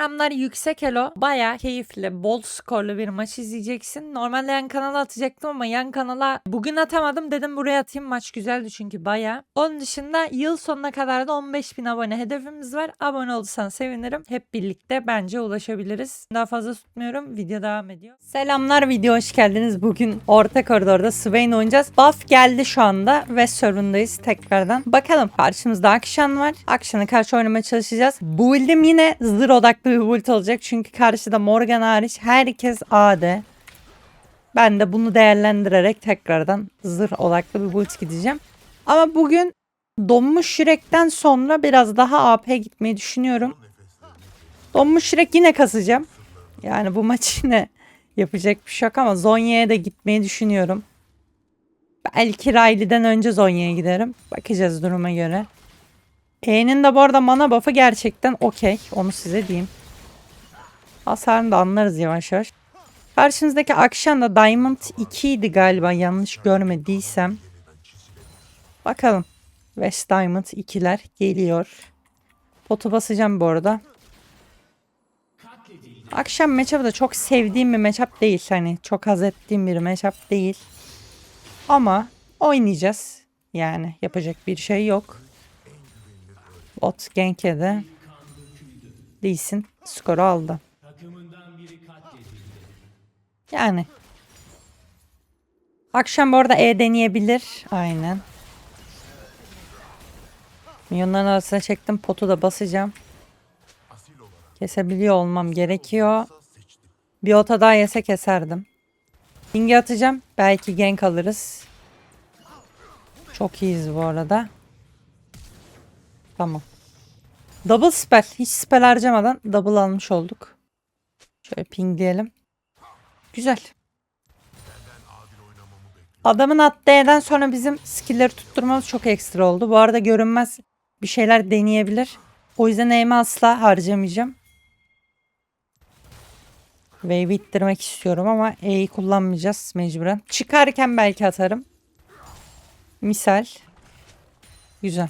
Selamlar yüksek elo. Baya keyifli, bol skorlu bir maç izleyeceksin. Normalde yan kanala atacaktım ama yan kanala bugün atamadım. Dedim buraya atayım. Maç güzeldi çünkü baya. Onun dışında yıl sonuna kadar da 15 bin abone hedefimiz var. Abone olursan sevinirim. Hep birlikte bence ulaşabiliriz. Daha fazla tutmuyorum. Video devam ediyor. Selamlar video hoş geldiniz. Bugün orta koridorda Swain oynayacağız. Buff geldi şu anda ve server'ındayız tekrardan. Bakalım karşımızda Akşan var. Akşan'a karşı oynamaya çalışacağız. Build'im yine zır odaklı bir build olacak. Çünkü karşıda Morgan hariç herkes AD. Ben de bunu değerlendirerek tekrardan zır odaklı bir build gideceğim. Ama bugün donmuş yürekten sonra biraz daha AP gitmeyi düşünüyorum. Donmuş yürek yine kasacağım. Yani bu maç yine yapacak bir şey ama Zonya'ya da gitmeyi düşünüyorum. Belki Riley'den önce Zonya'ya giderim. Bakacağız duruma göre. E'nin de bu arada mana buff'ı gerçekten okey. Onu size diyeyim. Hasarını da anlarız yavaş yavaş. Karşınızdaki Akşan da Diamond 2 idi galiba yanlış görmediysem. Bakalım. West Diamond 2'ler geliyor. Potu basacağım bu arada. Akşam matchup'ı da çok sevdiğim bir matchup değil. Hani çok haz ettiğim bir matchup değil. Ama oynayacağız. Yani yapacak bir şey yok. Bot Genke'de Lee'sin skoru aldı. Yani. Akşam bu E deneyebilir. Aynen. Milyonların arasına çektim. Potu da basacağım. Kesebiliyor olmam gerekiyor. Bir ota daha yese keserdim. Ping'i atacağım. Belki gank alırız. Çok iyiyiz bu arada. Tamam. Double spell. Hiç spell harcamadan double almış olduk. Şöyle ping diyelim. Güzel. Adamın attığı sonra bizim skill'leri tutturmamız çok ekstra oldu. Bu arada görünmez bir şeyler deneyebilir. O yüzden aim'i asla harcamayacağım. Wave'i ittirmek istiyorum ama E'yi kullanmayacağız mecburen. Çıkarken belki atarım. Misal. Güzel.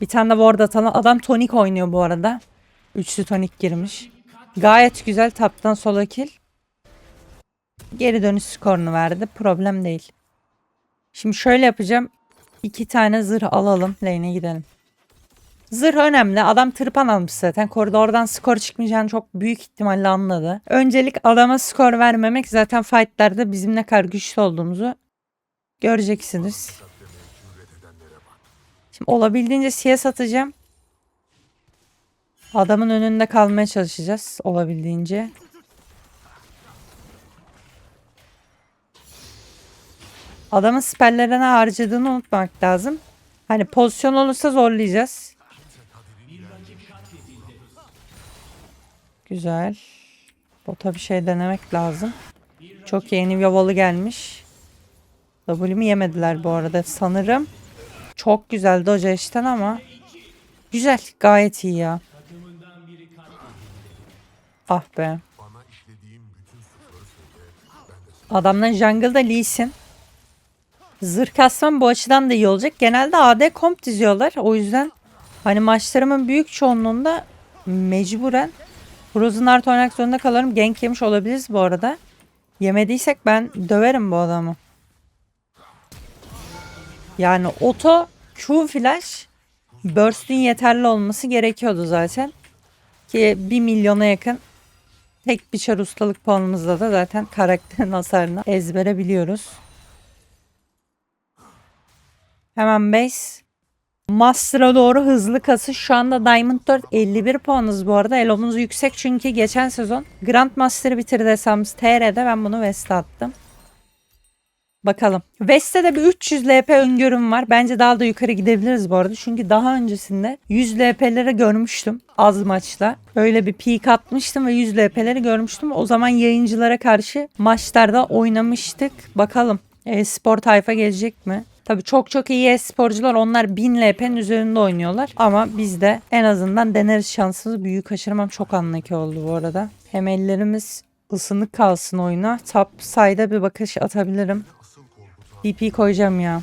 Bir tane de ward atalım. Adam tonik oynuyor bu arada. Üçlü tonik girmiş. Gayet güzel taptan sola kill. Geri dönüş skorunu verdi. Problem değil. Şimdi şöyle yapacağım. İki tane zırh alalım. Lane'e gidelim. Zırh önemli. Adam tırpan almış zaten. Koridordan skor çıkmayacağını çok büyük ihtimalle anladı. Öncelik adama skor vermemek zaten fightlarda bizim ne kadar güçlü olduğumuzu göreceksiniz. Şimdi olabildiğince CS atacağım. Adamın önünde kalmaya çalışacağız olabildiğince. Adamın spellerine harcadığını unutmak lazım. Hani pozisyon olursa zorlayacağız. Güzel. Bota bir şey denemek lazım. Çok yeni bir yovalı gelmiş. W'mi yemediler bu arada sanırım. Çok güzel doja işten ama güzel gayet iyi ya. Ah be. Adamların jungle'da Lee Sin. Zırh kasmam bu açıdan da iyi olacak. Genelde AD komp diziyorlar. O yüzden hani maçlarımın büyük çoğunluğunda mecburen Frozen Art oynamak zorunda kalırım. Gank yemiş olabiliriz bu arada. Yemediysek ben döverim bu adamı. Yani oto Q flash burst'ün yeterli olması gerekiyordu zaten. Ki 1 milyona yakın tek bir çar ustalık puanımızda da zaten karakterin hasarını ezbere biliyoruz. Hemen base. Master'a doğru hızlı kası. Şu anda Diamond 4 51 puanız bu arada. Elomuz yüksek çünkü geçen sezon Grandmaster'ı bitirdi hesabımız TR'de. Ben bunu West'e attım. Bakalım. West'te de bir 300 LP öngörüm var. Bence daha da yukarı gidebiliriz bu arada. Çünkü daha öncesinde 100 LP'leri görmüştüm az maçla. Öyle bir peak atmıştım ve 100 LP'leri görmüştüm. O zaman yayıncılara karşı maçlarda oynamıştık. Bakalım e-spor tayfa gelecek mi? Tabii çok çok iyi e-sporcular onlar 1000 LP'nin üzerinde oynuyorlar. Ama biz de en azından deneriz şansımızı. Büyük kaçırmam çok anlaki oldu bu arada. Hem ellerimiz ısınık kalsın oyuna. Top side'a bir bakış atabilirim. DP koyacağım ya.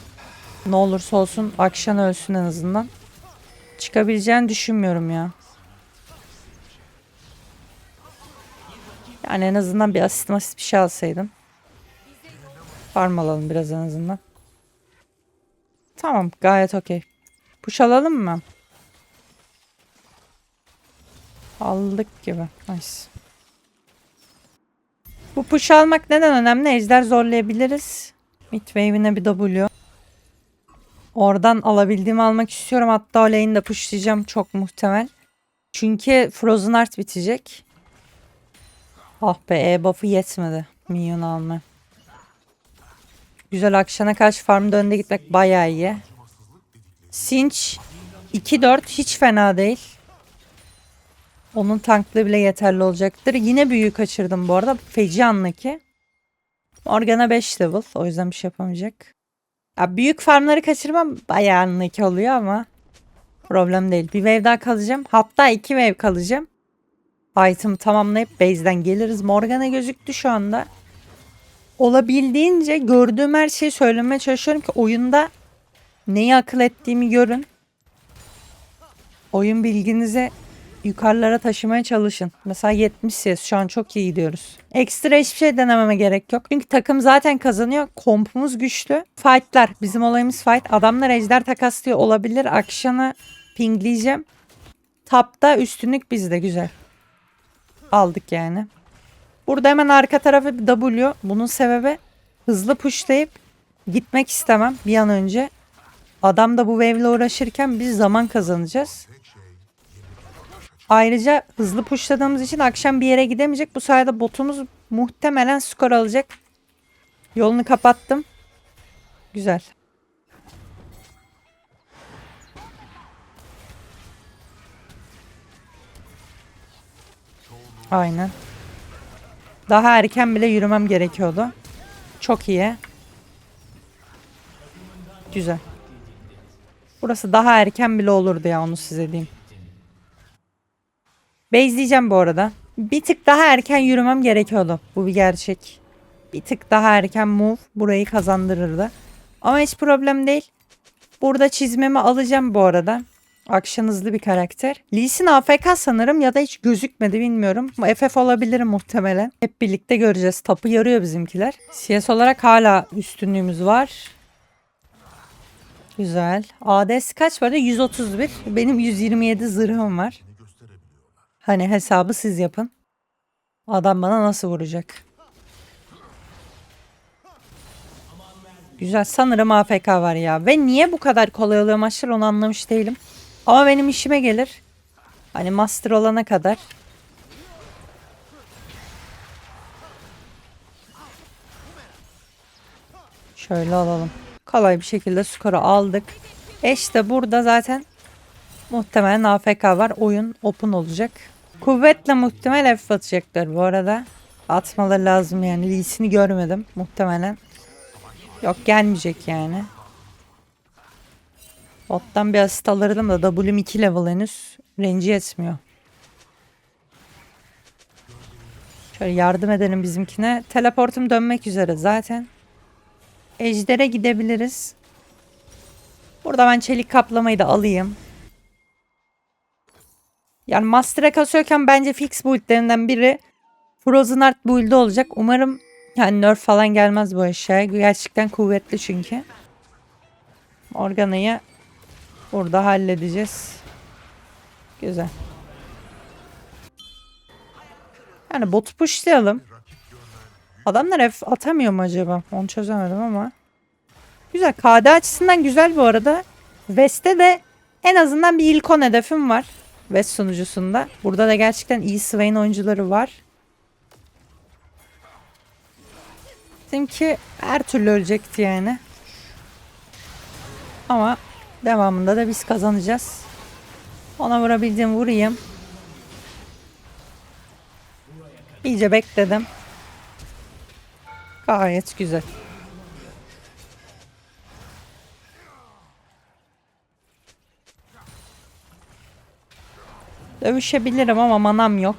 Ne olursa olsun akşam ölsün en azından. Çıkabileceğini düşünmüyorum ya. Yani en azından bir asist masist bir şey alsaydım. Farm alalım biraz en azından. Tamam gayet okey. Puş alalım mı? Aldık gibi. Nice. Bu push almak neden önemli? Ejder zorlayabiliriz. Mid wave'ine bir W. Oradan alabildiğimi almak istiyorum. Hatta o lane'i de pushlayacağım çok muhtemel. Çünkü Frozen Heart bitecek. Ah be E buff'ı yetmedi. Minyon alma. Güzel akşana karşı farmda önde gitmek bayağı iyi. Sinch 2-4 hiç fena değil. Onun tanklığı bile yeterli olacaktır. Yine büyüğü kaçırdım bu arada. Feci anlaki. Morgana 5 level. O yüzden bir şey yapamayacak. Ya büyük farmları kaçırmam bayağı anlaki oluyor ama problem değil. Bir wave daha kalacağım. Hatta iki wave kalacağım. Item tamamlayıp base'den geliriz. Morgana gözüktü şu anda. Olabildiğince gördüğüm her şeyi söylemeye çalışıyorum ki oyunda neyi akıl ettiğimi görün. Oyun bilginizi yukarılara taşımaya çalışın. Mesela 70 CS şu an çok iyi gidiyoruz. Ekstra hiçbir şey denememe gerek yok. Çünkü takım zaten kazanıyor. Kompumuz güçlü. Fightlar. Bizim olayımız fight. Adamlar ejder takaslıyor olabilir. Akşamı pingleyeceğim. Tapta üstünlük bizde güzel. Aldık yani. Burada hemen arka tarafı bir W. Bunun sebebi hızlı pushlayıp gitmek istemem bir an önce. Adam da bu wave ile uğraşırken biz zaman kazanacağız. Ayrıca hızlı pushladığımız için akşam bir yere gidemeyecek. Bu sayede botumuz muhtemelen skor alacak. Yolunu kapattım. Güzel. Aynen. Daha erken bile yürümem gerekiyordu. Çok iyi. Güzel. Burası daha erken bile olurdu ya onu size diyeyim. Base'leyeceğim bu arada. Bir tık daha erken yürümem gerekiyordu. Bu bir gerçek. Bir tık daha erken move burayı kazandırırdı. Ama hiç problem değil. Burada çizmemi alacağım bu arada. Akşam hızlı bir karakter. Lee Sin AFK sanırım ya da hiç gözükmedi bilmiyorum. FF olabilir muhtemelen. Hep birlikte göreceğiz. Tapu yarıyor bizimkiler. CS olarak hala üstünlüğümüz var. Güzel. ADS kaç vardı? 131. Benim 127 zırhım var. Hani hesabı siz yapın. Adam bana nasıl vuracak? Güzel. Sanırım AFK var ya. Ve niye bu kadar kolay oluyor maçlar onu anlamış değilim. Ama benim işime gelir. Hani master olana kadar. Şöyle alalım. Kolay bir şekilde skoru aldık. Eş de burada zaten muhtemelen AFK var. Oyun open olacak. Kuvvetle muhtemel F atacaklar bu arada. Atmaları lazım yani. Lee'sini görmedim muhtemelen. Yok gelmeyecek yani. Bottan bir asist alırdım da W'm 2 level henüz. Range yetmiyor. Şöyle yardım edelim bizimkine. Teleportum dönmek üzere zaten. Ejder'e gidebiliriz. Burada ben çelik kaplamayı da alayım. Yani Master'a kasıyorken bence fix buildlerinden biri Frozen Heart build'i olacak. Umarım yani nerf falan gelmez bu eşyaya. Gerçekten kuvvetli çünkü. Morgana'yı burada halledeceğiz. Güzel. Yani bot pushlayalım. Adamlar F atamıyor mu acaba? Onu çözemedim ama. Güzel. KD açısından güzel bu arada. West'te de en azından bir ilk 10 hedefim var. West sunucusunda. Burada da gerçekten iyi Swain oyuncuları var. Bizimki her türlü ölecekti yani. Ama devamında da biz kazanacağız. Ona vurabildiğim vurayım. İyice bekledim. Gayet güzel. Dövüşebilirim ama manam yok.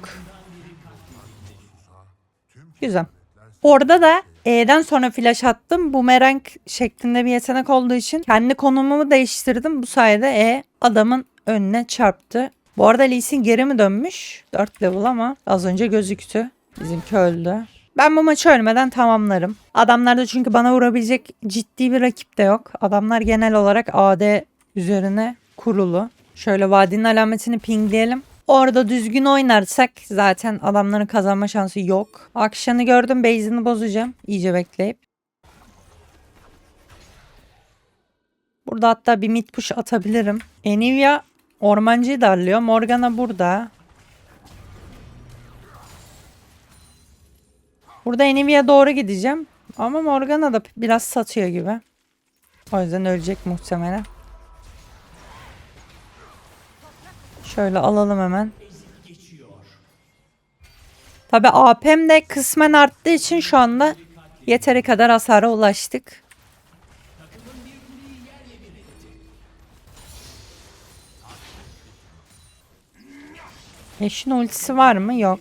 Güzel. Orada da E'den sonra flash attım. Bumerang şeklinde bir yetenek olduğu için kendi konumumu değiştirdim. Bu sayede E adamın önüne çarptı. Bu arada Lee geri mi dönmüş? 4 level ama az önce gözüktü. Bizimki öldü. Ben bu maçı ölmeden tamamlarım. Adamlarda çünkü bana vurabilecek ciddi bir rakip de yok. Adamlar genel olarak AD üzerine kurulu. Şöyle vadinin alametini pingleyelim. Orada düzgün oynarsak zaten adamların kazanma şansı yok. Akşanı gördüm base'ini bozacağım. İyice bekleyip. Burada hatta bir mid push atabilirim. Enivia ormancıyı darlıyor. Morgana burada. Burada Enivia'ya doğru gideceğim. Ama Morgana da biraz satıyor gibi. O yüzden ölecek muhtemelen. Şöyle alalım hemen. Tabi AP'm de kısmen arttığı için şu anda yeteri kadar hasara ulaştık. Eşin ultisi var mı? Yok.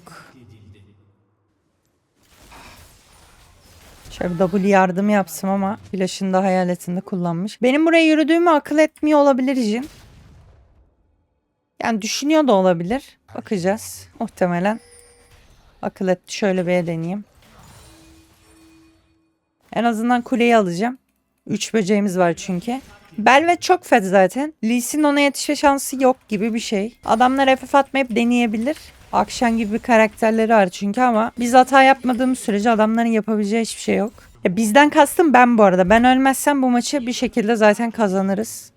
Şöyle W yardım yapsam ama flash'ını da hayaletinde kullanmış. Benim buraya yürüdüğümü akıl etmiyor olabilir Jin. Yani düşünüyor da olabilir. Bakacağız. Muhtemelen. Akıl etti. Şöyle bir deneyeyim. En azından kuleyi alacağım. Üç böceğimiz var çünkü. Belvet çok fed zaten. Lee ona yetişme şansı yok gibi bir şey. Adamlar FF atmayıp deneyebilir. Akşam gibi karakterleri var çünkü ama biz hata yapmadığımız sürece adamların yapabileceği hiçbir şey yok. Ya bizden kastım ben bu arada. Ben ölmezsem bu maçı bir şekilde zaten kazanırız.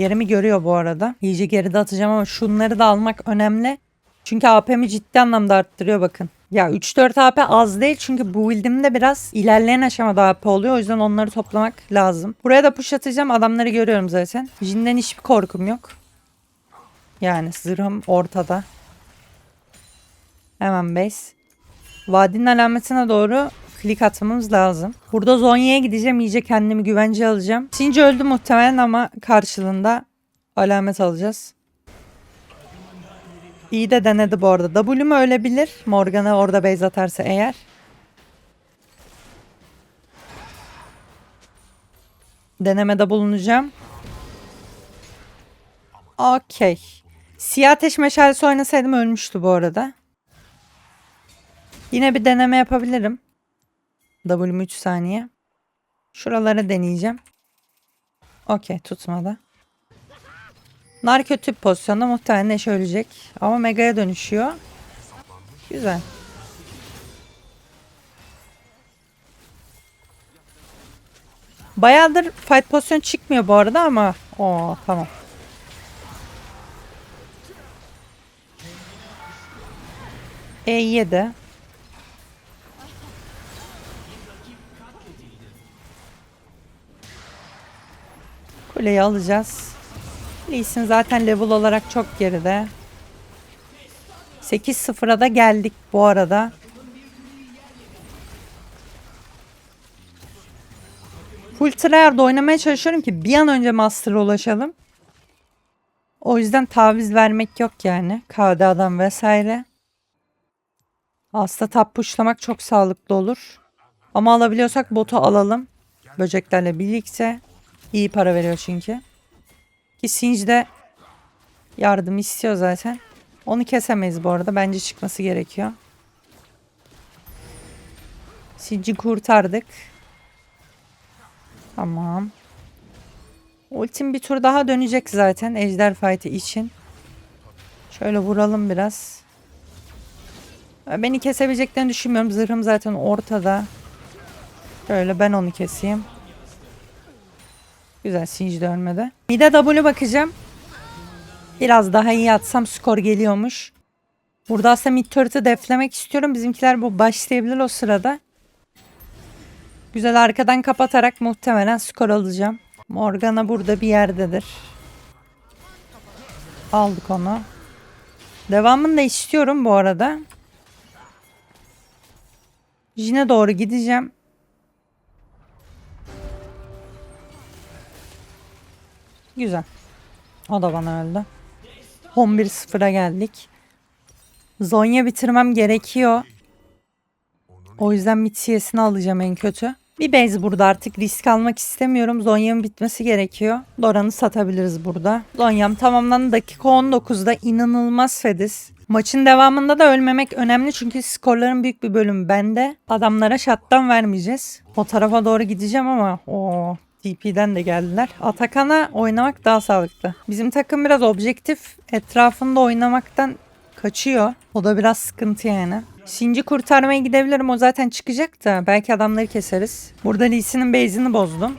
Yerimi görüyor bu arada. İyice geride atacağım ama şunları da almak önemli. Çünkü AP'mi ciddi anlamda arttırıyor bakın. Ya 3-4 AP az değil çünkü bu build'imde biraz ilerleyen aşamada AP oluyor. O yüzden onları toplamak lazım. Buraya da push atacağım. Adamları görüyorum zaten. Jin'den hiçbir korkum yok. Yani zırhım ortada. Hemen base. Vadinin alametine doğru klik atmamız lazım. Burada Zonya'ya gideceğim. İyice kendimi güvence alacağım. Sinci öldü muhtemelen ama karşılığında alamet alacağız. İyi de denedi bu arada. W'mu ölebilir. Morgana orada base atarsa eğer. Denemede bulunacağım. Okey. Siyah ateş meşalesi oynasaydım ölmüştü bu arada. Yine bir deneme yapabilirim. W'm 3 saniye. Şuralara deneyeceğim. Okey tutmadı. Nar kötü pozisyonda muhtemelen Neş ölecek. Ama Mega'ya dönüşüyor. Güzel. Bayağıdır fight pozisyon çıkmıyor bu arada ama. Oo tamam. E7. Kuleyi alacağız. Lee Sin zaten level olarak çok geride. 8-0'a da geldik bu arada. Full tryhard oynamaya çalışıyorum ki bir an önce Master'a ulaşalım. O yüzden taviz vermek yok yani. KDA'dan vesaire. Aslında tap pushlamak çok sağlıklı olur. Ama alabiliyorsak botu alalım. Böceklerle birlikte. İyi para veriyor çünkü. Ki Singe de yardım istiyor zaten. Onu kesemeyiz bu arada. Bence çıkması gerekiyor. Singe'i kurtardık. Tamam. Ultim bir tur daha dönecek zaten ejder fight'i için. Şöyle vuralım biraz. Beni kesebileceklerini düşünmüyorum. Zırhım zaten ortada. Şöyle ben onu keseyim. Güzel Singe de ölmedi. Bir de W bakacağım. Biraz daha iyi atsam skor geliyormuş. Burada aslında mid turret'ı deflemek istiyorum. Bizimkiler bu başlayabilir o sırada. Güzel arkadan kapatarak muhtemelen skor alacağım. Morgana burada bir yerdedir. Aldık onu. Devamını da istiyorum bu arada. Jin'e doğru gideceğim. Güzel. O da bana öldü. 11-0'a geldik. Zonya bitirmem gerekiyor. O yüzden Mitsiyesini alacağım en kötü. Bir base burada artık risk almak istemiyorum. Zonya'nın bitmesi gerekiyor. Doran'ı satabiliriz burada. Zonya'm tamamlandı. Dakika 19'da inanılmaz fediz. Maçın devamında da ölmemek önemli çünkü skorların büyük bir bölümü bende. Adamlara şattan vermeyeceğiz. O tarafa doğru gideceğim ama o TP'den de geldiler. Atakan'a oynamak daha sağlıklı. Bizim takım biraz objektif etrafında oynamaktan kaçıyor. O da biraz sıkıntı yani. Sinci kurtarmaya gidebilirim. O zaten çıkacak da belki adamları keseriz. Burada Lee Sin'in base'ini bozdum.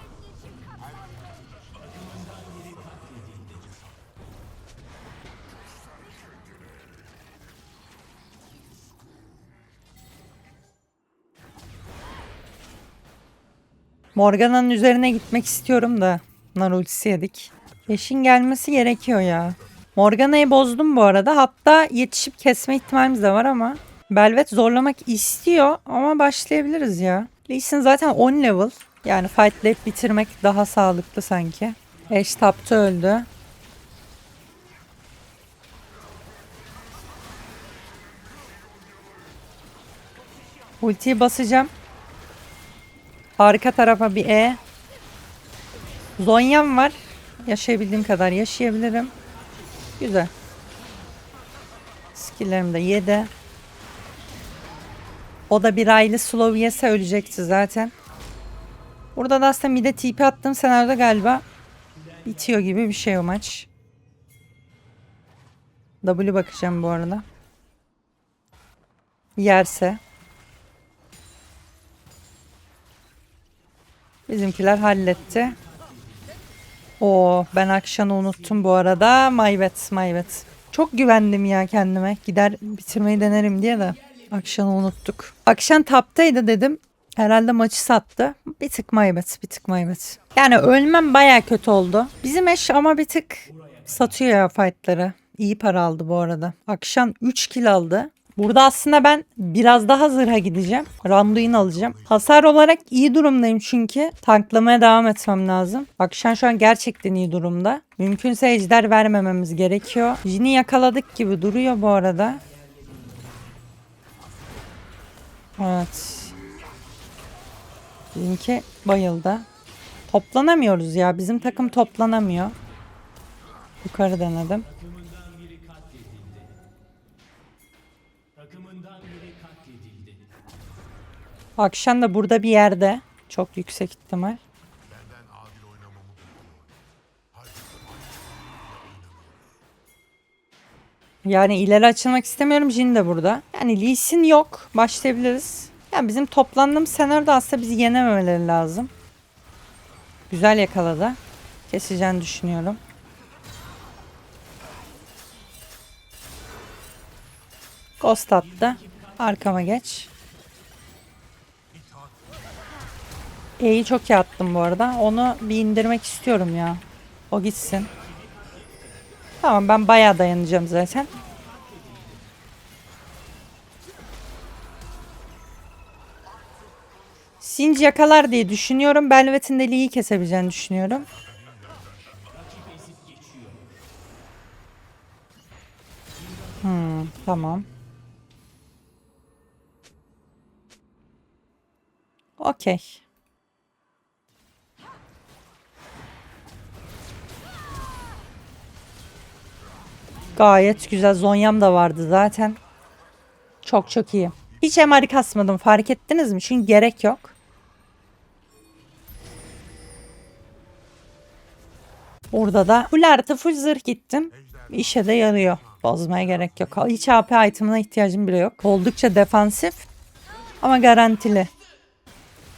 Morgana'nın üzerine gitmek istiyorum da. Nar ultisi yedik. Eşin gelmesi gerekiyor ya. Morgana'yı bozdum bu arada. Hatta yetişip kesme ihtimalimiz de var ama. Belvet zorlamak istiyor ama başlayabiliriz ya. Lee Sin zaten 10 level. Yani fightlayıp bitirmek daha sağlıklı sanki. Eş tapta öldü. Ultiyi basacağım. Arka tarafa bir E. Zonyam var. Yaşayabildiğim kadar yaşayabilirim. Güzel. Skill'lerim de 7. O da bir aylı slow ölecekti zaten. Burada da aslında mide TP attığım senaryoda galiba bitiyor gibi bir şey o maç. W bakacağım bu arada. Yerse. Bizimkiler halletti. Oo, ben Akşan'ı unuttum bu arada. Mayvet, mayvet. Çok güvendim ya kendime. Gider bitirmeyi denerim diye de. Akşan'ı unuttuk. Akşan taptaydı dedim. Herhalde maçı sattı. Bir tık maybet, bir tık maybet. Yani ölmem baya kötü oldu. Bizim eş ama bir tık satıyor ya fightları. İyi para aldı bu arada. Akşam 3 kill aldı. Burada aslında ben biraz daha zırha gideceğim. Randuin alacağım. Hasar olarak iyi durumdayım çünkü. Tanklamaya devam etmem lazım. Akşam şu an gerçekten iyi durumda. Mümkünse ejder vermememiz gerekiyor. Jin'i yakaladık gibi duruyor bu arada. Evet. Bizimki bayıldı. Toplanamıyoruz ya. Bizim takım toplanamıyor. Yukarı denedim. Akşam da burada bir yerde. Çok yüksek ihtimal. Yani ileri açılmak istemiyorum. Jin de burada. Yani Lee Sin yok. Başlayabiliriz. Yani bizim toplandığımız senaryoda aslında bizi yenememeleri lazım. Güzel yakaladı. Keseceğini düşünüyorum. Ghost attı. Arkama geç. E'yi çok iyi attım bu arada. Onu bir indirmek istiyorum ya. O gitsin. Tamam ben bayağı dayanacağım zaten. Sinci yakalar diye düşünüyorum. Belvet'in de Lee'yi kesebileceğini düşünüyorum. Hmm, tamam. Okey. Gayet güzel. Zonyam da vardı zaten. Çok çok iyi. Hiç MR kasmadım fark ettiniz mi? Çünkü gerek yok. Burada da full artı full zırh gittim. İşe de yarıyor. Bozmaya gerek yok. Hiç AP item'ına ihtiyacım bile yok. Oldukça defansif. Ama garantili.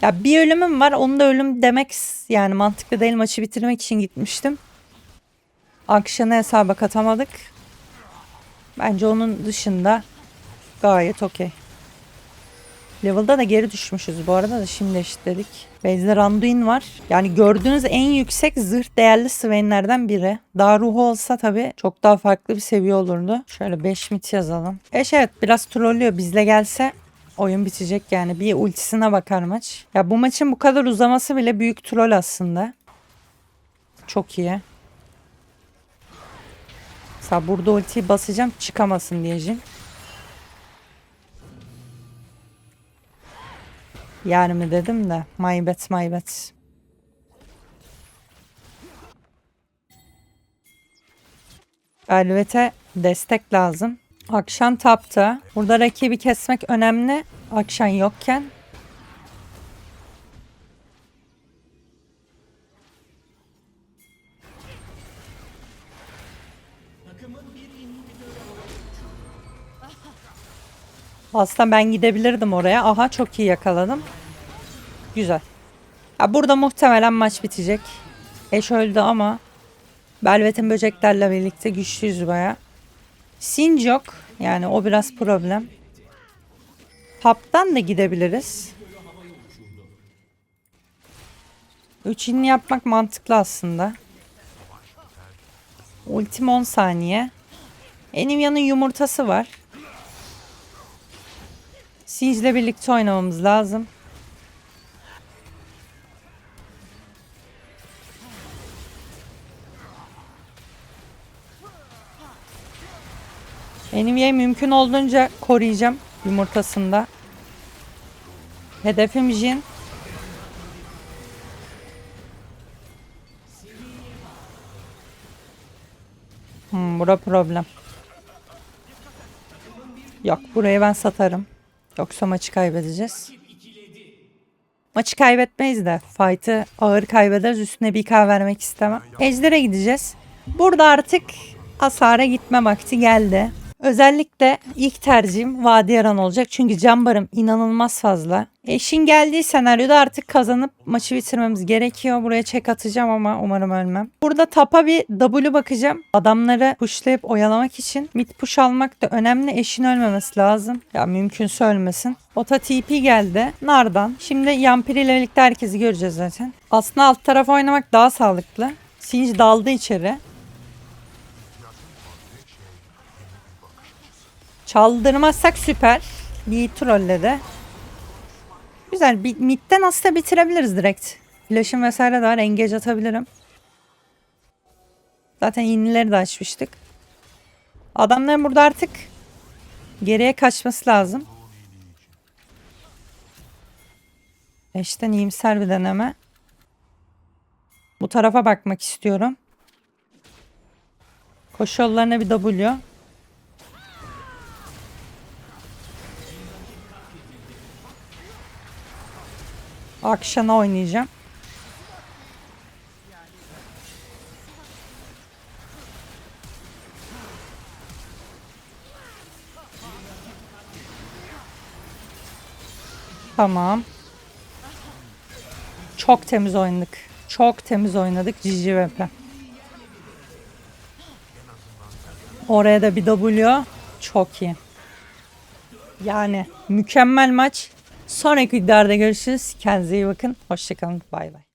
Ya bir ölümüm var. Onu da ölüm demek yani mantıklı değil. Maçı bitirmek için gitmiştim. Akşamı hesaba katamadık. Bence onun dışında gayet okey. Level'da da geri düşmüşüz bu arada da şimdi eşitledik. Base'de Randuin var. Yani gördüğünüz en yüksek zırh değerli Swain'lerden biri. Daha ruhu olsa tabii çok daha farklı bir seviye olurdu. Şöyle 5 mit yazalım. Eş evet biraz trollüyor. Bizle gelse oyun bitecek yani. Bir ultisine bakar maç. Ya bu maçın bu kadar uzaması bile büyük troll aslında. Çok iyi. Mesela burada ultiyi basacağım çıkamasın diye Jin. Yani mi dedim de. My bad my bad. Velvet'e destek lazım. Akşan tapta. Burada rakibi kesmek önemli. Akşan yokken. Aslında ben gidebilirdim oraya. Aha çok iyi yakaladım. Güzel. Ya burada muhtemelen maç bitecek. Eş öldü ama Belvet'in böceklerle birlikte güçlüyüz baya. Singe yok. Yani o biraz problem. Taptan da gidebiliriz. Üçünü yapmak mantıklı aslında. Ultim 10 saniye. Enimia'nın yumurtası var. Singe'le birlikte oynamamız lazım. Enimia'yı mümkün olduğunca koruyacağım yumurtasında. Hedefim Jin. Hmm, bura problem. Yok burayı ben satarım. Yoksa maçı kaybedeceğiz. Maçı kaybetmeyiz de fight'ı ağır kaybederiz. Üstüne bir k vermek istemem. Ejder'e gideceğiz. Burada artık hasara gitme vakti geldi. Özellikle ilk tercihim Vadi Yaran olacak. Çünkü can barım inanılmaz fazla. Eşin geldiği senaryoda artık kazanıp maçı bitirmemiz gerekiyor. Buraya çek atacağım ama umarım ölmem. Burada tapa bir W bakacağım. Adamları pushlayıp oyalamak için mid push almak da önemli. Eşin ölmemesi lazım. Ya mümkünse ölmesin. Ota TP geldi. Nardan. Şimdi Yampiri ile birlikte herkesi göreceğiz zaten. Aslında alt taraf oynamak daha sağlıklı. Singe daldı içeri. Çaldırmazsak süper. Bir trolledi. Güzel. Bir, midden aslında bitirebiliriz direkt. Flash'ım vesaire de var. Engage atabilirim. Zaten inileri de açmıştık. Adamların burada artık geriye kaçması lazım. Eşten iyimser bir deneme. Bu tarafa bakmak istiyorum. Koşu yollarına bir W. Akşana oynayacağım. Tamam. Çok temiz oynadık. Çok temiz oynadık Cici Pe. Oraya da bir W. Çok iyi. Yani mükemmel maç. Sonraki videolarda görüşürüz. Kendinize iyi bakın. Hoşçakalın. Bay bay.